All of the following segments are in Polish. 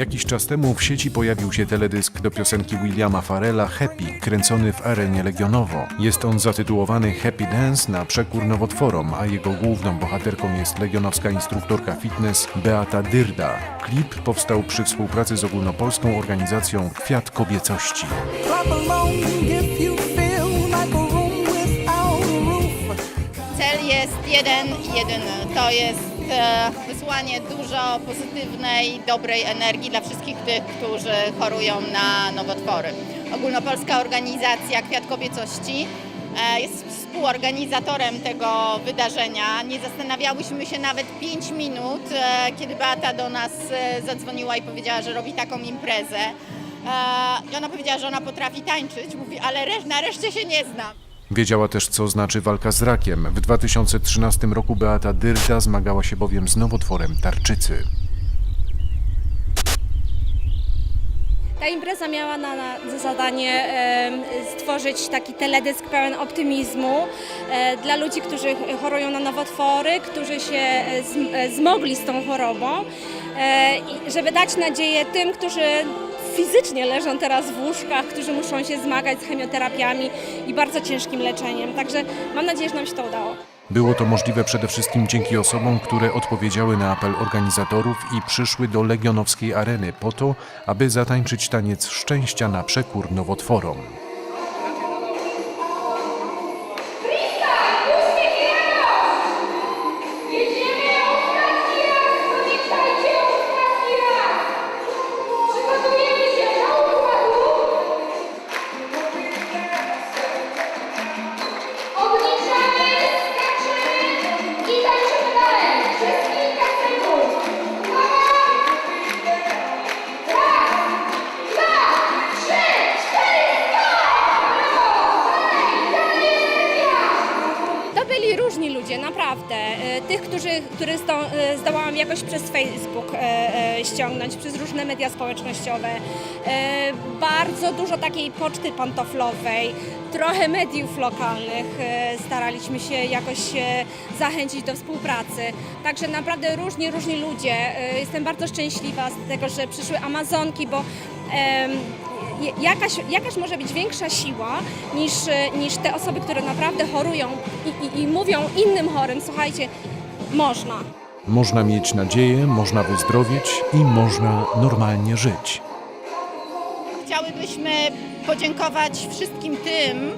Jakiś czas temu w sieci pojawił się teledysk do piosenki Williama Farella Happy, kręcony w arenie Legionowo. Jest on zatytułowany Happy Dance na przekór nowotworom, a jego główną bohaterką jest legionowska instruktorka fitness Beata Dyrda. Klip powstał przy współpracy z ogólnopolską organizacją Kwiat Kobiecości. Cel jest jeden i jedyny. To jest e, wysłanie dużo pozytywnej, dobrej energii dla wszystkich tych, którzy chorują na nowotwory. Ogólnopolska organizacja Kwiat Kobiecości e, jest współorganizatorem tego wydarzenia. Nie zastanawiałyśmy się nawet 5 minut, e, kiedy Beata do nas zadzwoniła i powiedziała, że robi taką imprezę. I ona powiedziała, że ona potrafi tańczyć, mówi, ale resz- na reszcie się nie znam. Wiedziała też, co znaczy walka z rakiem. W 2013 roku Beata Dyrda zmagała się bowiem z nowotworem tarczycy. Ta impreza miała na, na za zadanie em, stworzyć taki teledysk pełen optymizmu e, dla ludzi, którzy chorują na nowotwory, którzy się e, zm- e, zmogli z tą chorobą, e, żeby dać nadzieję tym, którzy fizycznie leżą teraz w łóżkach, którzy muszą się zmagać z chemioterapiami i bardzo ciężkim leczeniem. Także mam nadzieję, że nam się to udało. Było to możliwe przede wszystkim dzięki osobom, które odpowiedziały na apel organizatorów i przyszły do Legionowskiej Areny po to, aby zatańczyć taniec szczęścia na przekór nowotworom. Różni ludzie, naprawdę. E, Tych, którzy, których e, zdołałam jakoś przez Facebook e, ściągnąć, przez różne media społecznościowe. Bardzo dużo takiej poczty pantoflowej, trochę mediów lokalnych staraliśmy się jakoś zachęcić do współpracy. Także naprawdę różni, różni ludzie. Jestem bardzo szczęśliwa z tego, że przyszły Amazonki, bo jakaś, jakaś może być większa siła niż, e, niż te osoby, które naprawdę chorują i, i, i mówią innym chorym, słuchajcie, można. Można mieć nadzieję, można wyzdrowieć i można normalnie żyć. Chciałybyśmy podziękować wszystkim tym,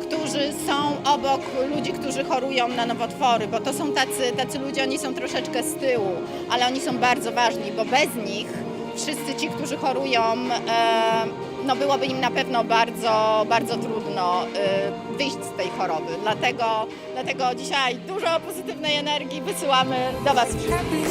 którzy są obok ludzi, którzy chorują na nowotwory, bo to są tacy, tacy ludzie, oni są troszeczkę z tyłu, ale oni są bardzo ważni, bo bez nich wszyscy ci, którzy chorują, e, no byłoby im na pewno bardzo, bardzo trudno e, wyjść z tej choroby. Dlatego, dlatego dzisiaj dużo pozytywnej energii wysyłamy do Was wszystkich.